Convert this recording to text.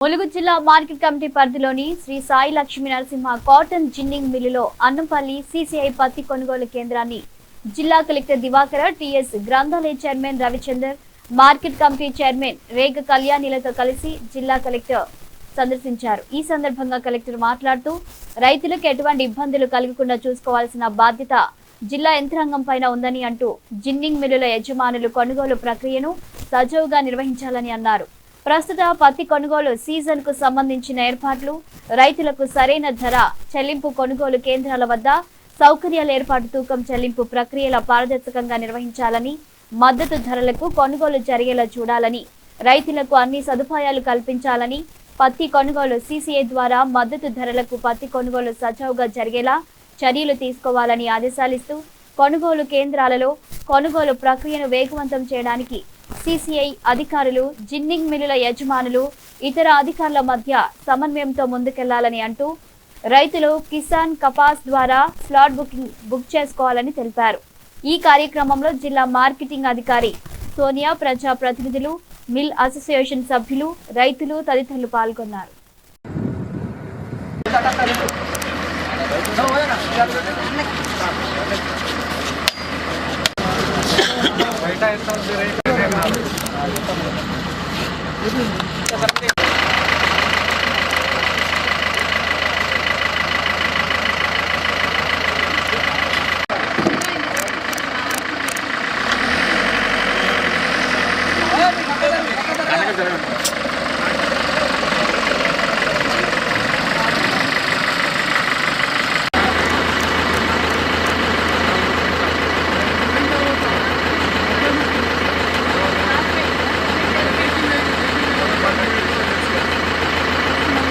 ములుగు జిల్లా market committee పరిధిలోని Shri Sai Lakshmi Narasimha cotton ginning మిల్లులో అన్నంపల్లి సీసీఐ పత్తి కొనుగోలు కేంద్రాన్ని జిల్లా కలెక్టర్ దివాకర టిఎస్ గ్రంథాలయ chairman Ravichander market committee chairman Rega కళ్యాణిలతో కలిసి జిల్లా కలెక్టర్ సందర్శించారు. ఈ సందర్భంగా కలెక్టర్ మాట్లాడుతూ రైతులకు ఎటువంటి ఇబ్బందులు కలగకుండా చూసుకోవాల్సిన బాధ్యత జిల్లా యంత్రాంగం పైన ఉందని అంటూ జిన్నింగ్ మిల్లుల యజమానులు కొనుగోలు ప్రక్రియను సజావుగా నిర్వహించాలని అన్నారు. ప్రస్తుత పత్తి కొనుగోలు సీజన్కు సంబంధించిన ఏర్పాట్లు రైతులకు సరైన ధర చెల్లింపు కొనుగోలు కేంద్రాల వద్ద సౌకర్యాల ఏర్పాటు తూకం చెల్లింపు ప్రక్రియల పారదర్శకంగా నిర్వహించాలని మద్దతు ధరలకు కొనుగోలు జరిగేలా చూడాలని రైతులకు అన్ని సదుపాయాలు కల్పించాలని పత్తి కొనుగోలు సీసీఐ ద్వారా మద్దతు ధరలకు పత్తి కొనుగోలు సజావుగా జరిగేలా చర్యలు తీసుకోవాలని ఆదేశాలిస్తూ కొనుగోలు కేంద్రాలలో కొనుగోలు ప్రక్రియను వేగవంతం చేయడానికి సిసిఐ అధికారులు జిన్నింగ్ మిల్లుల యజమానులు ఇతర అధికారుల మధ్య సమన్వయంతో ముందుకెళ్ళాలని అంటూ రైతులు కిసాన్ కపాస్ ద్వారా స్లాట్ బుకింగ్ బుక్ చేసుకోవాలని తెలిపారు. ఈ కార్యక్రమంలో జిల్లా మార్కెటింగ్ అధికారి సోనియా ప్రజా ప్రతినిధులు మిల్ అసోసియేషన్ సభ్యులు రైతులు తదితరులు పాల్గొన్నారు. బయట Gracias.